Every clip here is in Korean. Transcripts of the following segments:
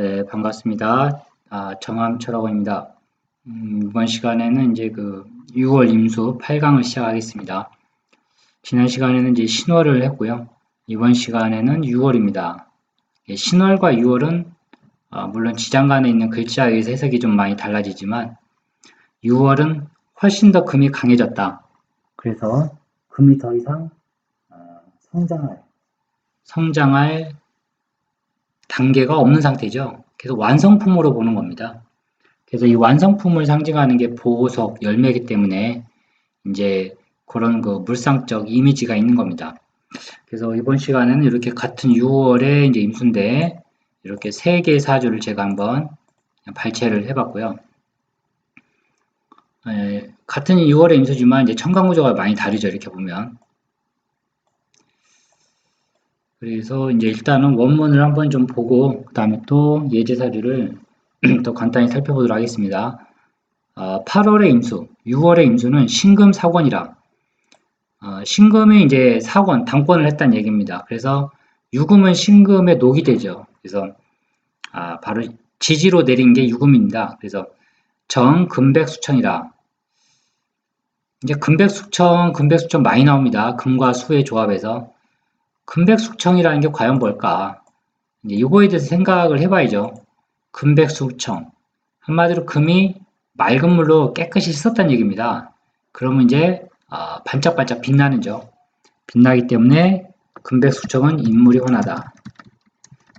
네, 반갑습니다. 아, 정함철학원입니다. 음, 이번 시간에는 이제 그 6월 임수 8강을 시작하겠습니다. 지난 시간에는 이제 신월을 했고요. 이번 시간에는 6월입니다. 예, 신월과 6월은 아, 물론 지장간에 있는 글자에 의해서 해석이 좀 많이 달라지지만 6월은 훨씬 더 금이 강해졌다. 그래서 금이 더 이상 어, 성장할 성장할 단계가 없는 상태죠. 그래서 완성품으로 보는 겁니다. 그래서 이 완성품을 상징하는 게 보석, 열매이기 때문에 이제 그런 그 물상적 이미지가 있는 겁니다. 그래서 이번 시간에는 이렇게 같은 6월에 이제 임수인데 이렇게 세 개의 사주를 제가 한번 발췌를 해봤고요. 에, 같은 6월의 임수지만 이제 청강구조가 많이 다르죠. 이렇게 보면. 그래서 이제 일단은 원문을 한번 좀 보고 그 다음에 또 예제사주를 더 간단히 살펴보도록 하겠습니다. 어, 8월의 임수, 6월의 임수는 신금 사권이라 어, 신금이 이제 사권, 당권을 했다는 얘기입니다. 그래서 유금은 신금의 녹이 되죠. 그래서 아, 바로 지지로 내린 게 유금입니다. 그래서 정금백수천이라 이제 금백수천, 금백수천 많이 나옵니다. 금과 수의 조합에서 금백숙청이라는 게 과연 뭘까? 이거에 대해서 생각을 해봐야죠. 금백숙청. 한마디로 금이 맑은 물로 깨끗이 씻었다는 얘기입니다. 그러면 이제 어, 반짝반짝 빛나는죠. 빛나기 때문에 금백숙청은 인물이 환하다.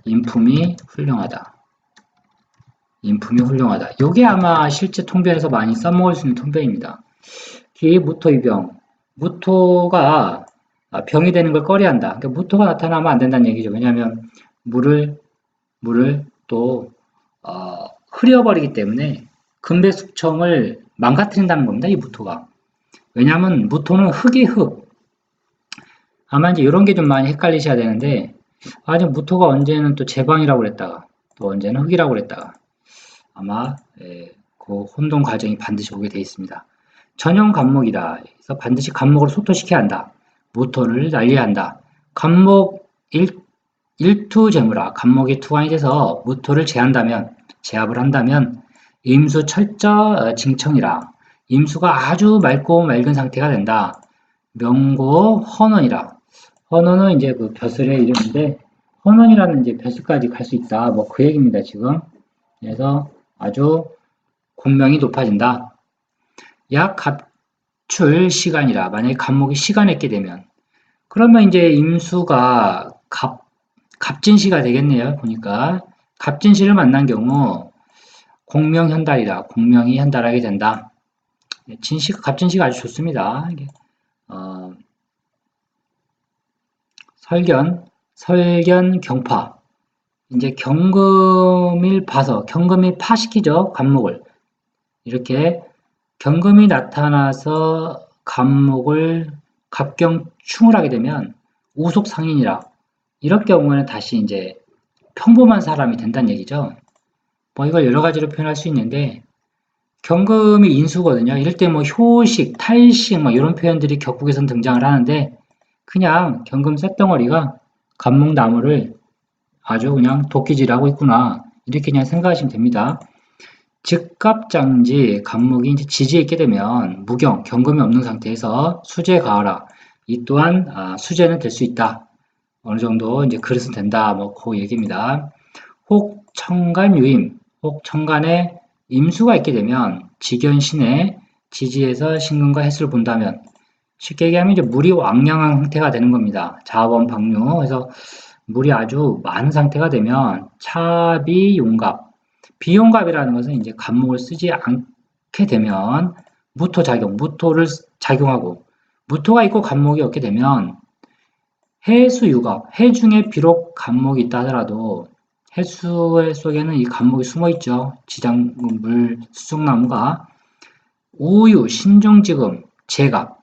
인품이 훌륭하다. 인품이 훌륭하다. 이게 아마 실제 통변에서 많이 써먹을 수 있는 통변입니다. 기 무토 이병. 무토가 아, 병이 되는 걸 꺼려한다. 그러니까 무토가 나타나면 안 된다는 얘기죠. 왜냐하면 물을 물을 또 어, 흐려버리기 때문에 금배숙청을 망가뜨린다는 겁니다. 이 무토가. 왜냐하면 무토는 흙이 흙. 아마 이제 이런 게 좀 많이 헷갈리셔야 되는데 아직 무토가 언제는 또 제방이라고 그랬다가 또 언제는 흙이라고 그랬다가 아마 예, 그 혼동 과정이 반드시 오게 되어 있습니다. 전형 감목이다. 그래서 반드시 감목을 소토시켜야 한다. 모토를 날려야 한다. 감목 1, 투재무라 감목이 투관이 돼서 무토를 제한다면 제압을 한다면 임수 철저 징청이라 임수가 아주 맑고 맑은 상태가 된다. 명고 헌원이라 헌원은 이제 그 벼슬의 이름인데 헌원이라는 이제 벼슬까지 갈 수 있다. 뭐 그 얘기입니다 지금. 그래서 아주 공명이 높아진다. 약 출 시간이라 만약에 간목이 시간했게 되면 그러면 이제 임수가 갑 갑진시가 되겠네요. 보니까 갑진시를 만난 경우 공명현달이라 공명이 현달하게 된다. 네, 진시 갑진시가 아주 좋습니다. 어, 설견 설견 경파 이제 경금일 봐서 경금이 파시키죠. 간목을 이렇게 경금이 나타나서 간목을 갑경충을 하게 되면 우속상인이라 이럴 경우에는 다시 이제 평범한 사람이 된다는 얘기죠. 뭐 이걸 여러 가지로 표현할 수 있는데 경금이 인수거든요. 이럴 때 뭐 효식, 탈식 뭐 이런 표현들이 격국에선 등장을 하는데 그냥 경금 쇳덩어리가 감목나무를 아주 그냥 도끼질하고 있구나 이렇게 그냥 생각하시면 됩니다. 즉갑장지 이제 지지에 있게 되면 무경, 경금이 없는 상태에서 수재 가하라. 이 또한 아, 수재는 될 수 있다. 어느 정도 이제 그릇은 된다. 뭐 그 얘기입니다. 혹 청간 유임, 혹 청간에 임수가 있게 되면 직연신에 지지에서 신금과 해수를 본다면 쉽게 얘기하면 이제 물이 왕량한 상태가 되는 겁니다. 자원 방류. 그래서 물이 아주 많은 상태가 되면 차비 용갑 비용갑이라는 것은 이제 간목을 쓰지 않게 되면 무토 작용, 무토를 작용하고 무토가 있고 간목이 없게 되면 해수 유갑, 해 중에 비록 간목이 있다 하더라도 해수 속에는 이 간목이 숨어 있죠. 지장물, 수중나무가 우유, 신중지금, 제갑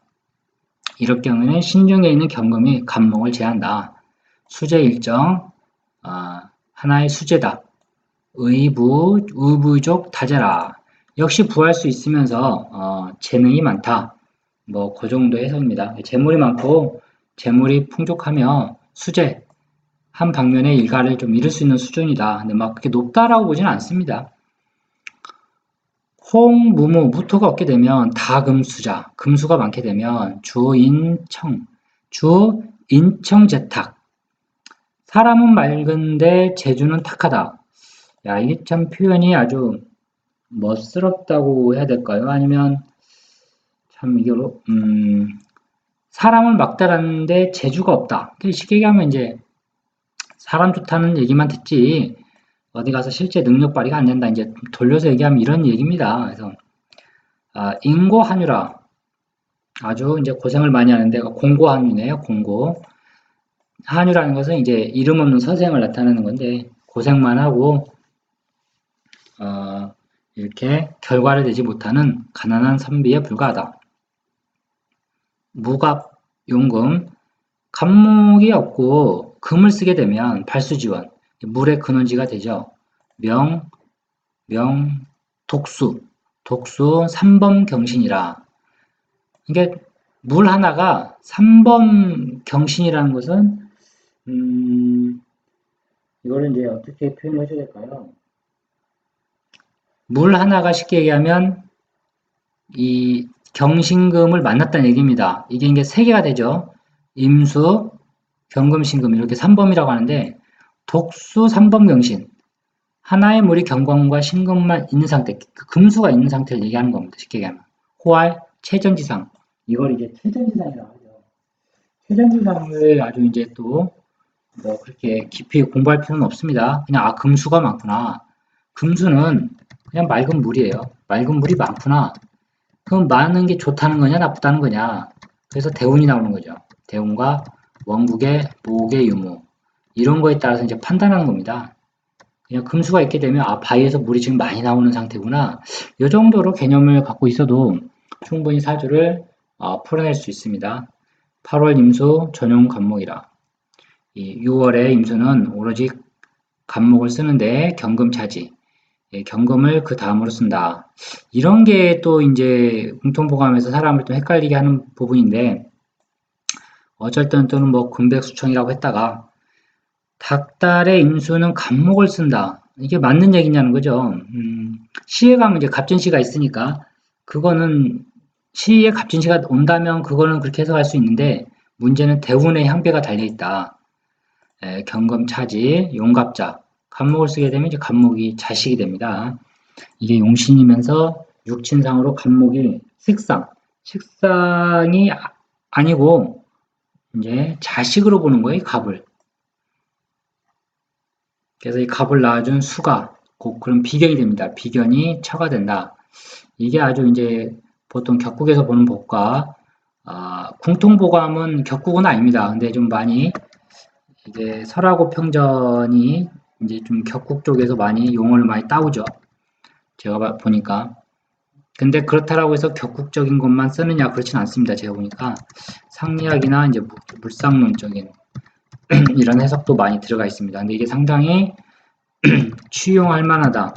이럴 경우에는 신중에 있는 경금이 간목을 제한다. 수재 일정, 아, 하나의 수재다. 의부, 의부족 다재라. 역시 부할 수 있으면서 어, 재능이 많다. 뭐 그 정도 해석입니다. 재물이 많고 재물이 풍족하며 수재 한 방면의 일가를 좀 잃을 수 있는 수준이다. 근데 막 그렇게 높다라고 보지는 않습니다. 홍, 무무, 무토가 없게 되면 다금수자, 금수가 많게 되면 주인청, 주인청재탁. 사람은 맑은데 재주는 탁하다. 야, 이게 참 표현이 아주 멋스럽다고 해야 될까요? 아니면 참 이게 음, 사람은 막다라는데 재주가 없다. 쉽게 얘기하면 이제 사람 좋다는 얘기만 듣지 어디 가서 실제 능력 발휘가 안 된다. 이제 돌려서 얘기하면 이런 얘기입니다. 그래서 아, 인고 한유라 아주 이제 고생을 많이 하는데 공고 한유네요. 공고 한유라는 것은 이제 이름 없는 선생을 나타내는 건데 고생만 하고 어, 이렇게 결과를 내지 못하는 가난한 선비에 불과하다. 무갑, 용금, 감목이 없고 금을 쓰게 되면 발수지원, 물의 근원지가 되죠. 명, 명, 독수, 독수 3범 경신이라. 이게 물 하나가 3범 경신이라는 것은 음, 이거를 이제 어떻게 표현해 줘야 될까요? 물 하나가 쉽게 얘기하면 이 경신금을 만났다는 얘기입니다. 이게 이게 세 개가 되죠. 임수, 경금, 신금 이렇게 3범이라고 하는데 독수 3범 경신 하나의 물이 경광과 신금만 있는 상태, 그 금수가 있는 상태를 얘기하는 겁니다. 쉽게 얘기하면 호활, 최전지상 이걸 이제 최전지상이라고 하죠. 최전지상을 아주 이제 또 뭐 그렇게 깊이 공부할 필요는 없습니다. 그냥 아 금수가 많구나. 금수는 그냥 맑은 물이에요. 맑은 물이 많구나. 그럼 많은 게 좋다는 거냐 나쁘다는 거냐. 그래서 대운이 나오는 거죠. 대운과 원국의 목의 유무 이런 거에 따라서 이제 판단하는 겁니다. 그냥 금수가 있게 되면 아 바위에서 물이 지금 많이 나오는 상태구나. 이 정도로 개념을 갖고 있어도 충분히 사주를 어, 풀어낼 수 있습니다. 8월 임수 전용 간목이라. 이 6월의 임수는 오로지 간목을 쓰는데 경금차지. 예, 경금을 그 다음으로 쓴다. 이런 게 또 이제 공통보감에서 사람을 또 헷갈리게 하는 부분인데 때는 또는 뭐 금백수청이라고 했다가 닭달의 임수는 간목을 쓴다. 이게 맞는 얘기냐는 거죠. 음, 시에 가면 이제 갑진시가 있으니까 그거는 시에 갑진시가 온다면 그거는 그렇게 해석할 수 있는데 문제는 대운의 향배가 달려있다. 에, 경금 차지, 용갑자, 간목을 쓰게 되면 이제 간목이 자식이 됩니다. 이게 용신이면서 육친상으로 간목이 식상, 식상이 아, 아니고 이제 자식으로 보는 거예요, 갑을. 그래서 이 갑을 낳아준 수가 곧 그런 비견이 됩니다. 비견이 처가 된다. 이게 아주 이제 보통 격국에서 보는 법과 아, 궁통보감은 격국은 아닙니다. 근데 좀 많이 이게 설하고 평전이 이제 좀 격국 쪽에서 많이 용어를 많이 따오죠. 제가 보니까. 근데 그렇다라고 해서 격국적인 것만 쓰느냐 그렇진 않습니다. 제가 보니까 상리학이나 이제 물상론적인 이런 해석도 많이 들어가 있습니다. 근데 이게 상당히 취용할 만하다.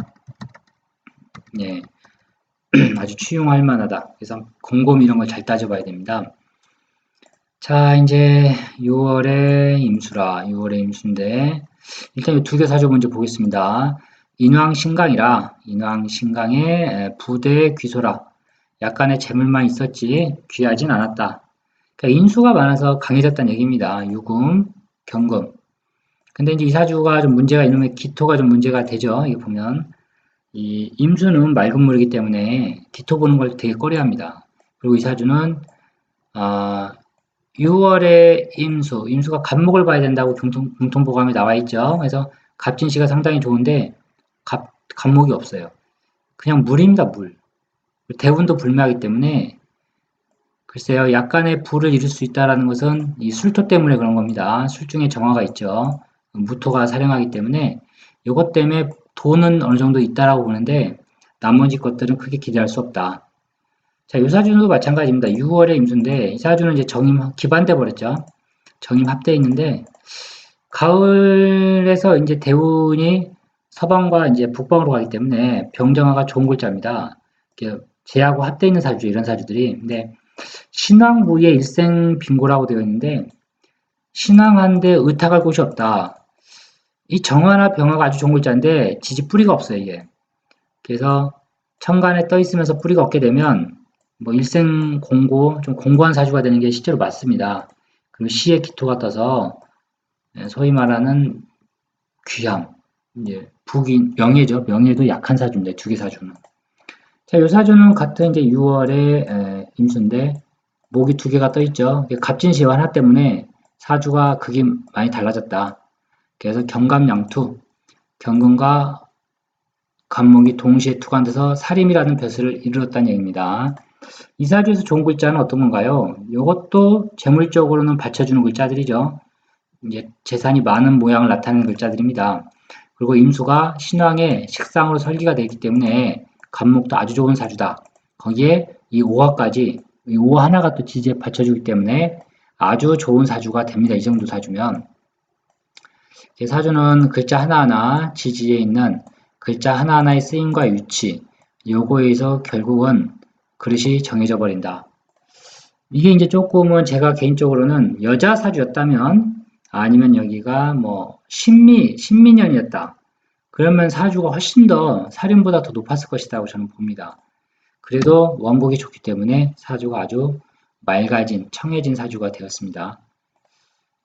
예. 아주 취용할 만하다. 그래서 곰곰이 이런 걸 잘 따져봐야 됩니다. 자, 이제 6월의 임수라. 6월의 임수인데 일단 두개 사주 먼저 보겠습니다. 인왕신강이라 인왕신강의 부대 귀소라. 약간의 재물만 있었지 귀하진 않았다. 그러니까 인수가 많아서 강해졌다는 얘기입니다. 유금, 경금. 근데 이제 이 사주가 좀 문제가 있는 게 기토가 좀 문제가 되죠. 이게 보면 이 임수는 맑은 물이기 때문에 기토 보는 걸 되게 꺼려합니다. 그리고 이 사주는 아 6월에 임수, 임수가 갑목을 봐야 된다고 공통, 공통보감에 나와 있죠. 그래서 갑진시가 상당히 좋은데 갑, 갑목이 없어요. 그냥 물입니다, 물. 대운도 불매하기 때문에 글쎄요, 약간의 불을 이룰 수 있다는 것은 이 술토 때문에 그런 겁니다. 술중에 정화가 있죠. 무토가 사령하기 때문에 이것 때문에 돈은 어느 정도 있다라고 보는데 나머지 것들은 크게 기대할 수 없다. 자, 이 사주도 마찬가지입니다. 6월에 임수인데 이 사주는 이제 정임 기반돼 버렸죠. 정임 합돼 있는데 가을에서 이제 대운이 서방과 이제 북방으로 가기 때문에 병정화가 좋은 글자입니다. 제하고 합돼 있는 사주 이런 사주들이 근데 신왕부의 일생 빙고라고 되어 있는데 신왕한데 의탁할 곳이 없다. 이 정화나 병화가 아주 좋은 글자인데 지지 뿌리가 없어요 이게. 그래서 천간에 떠 있으면서 뿌리가 없게 되면 뭐 일생 공고 좀 공고한 사주가 되는 게 실제로 맞습니다. 그리고 시의 기토가 떠서 예, 소위 말하는 귀함, 이제 북인 명예죠. 명예도 약한 사주인데 두 개 사주는. 자, 요 사주는 같은 이제 6월에 임수인데 목이 두 개가 떠 있죠. 갑진시와 하나 때문에 사주가 극이 많이 달라졌다. 그래서 경감양투, 경금과 간목이 동시에 투관돼서 살임이라는 벼슬을 이루었다는 얘기입니다. 이 사주에서 좋은 글자는 어떤 건가요? 이것도 재물적으로는 받쳐주는 글자들이죠. 이제 재산이 많은 모양을 나타내는 글자들입니다. 그리고 임수가 신왕의 식상으로 설계가 되기 때문에 간목도 아주 좋은 사주다. 거기에 이 오화까지 이 오화 하나가 또 지지에 받쳐주기 때문에 아주 좋은 사주가 됩니다. 이 정도 사주면 사주는 글자 하나하나 지지에 있는 글자 하나하나의 쓰임과 위치 요거에서 결국은 그릇이 정해져 버린다. 이게 이제 조금은 제가 개인적으로는 여자 사주였다면 아니면 여기가 뭐 신미, 신민년이었다. 그러면 사주가 훨씬 더 살인보다 더 높았을 것이라고 저는 봅니다. 그래도 원곡이 좋기 때문에 사주가 아주 맑아진, 청해진 사주가 되었습니다.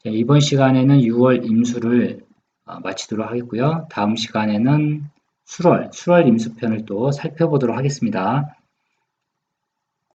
자, 이번 시간에는 6월 임수를 어, 마치도록 하겠고요. 다음 시간에는 수월, 수월 임수편을 또 살펴보도록 하겠습니다.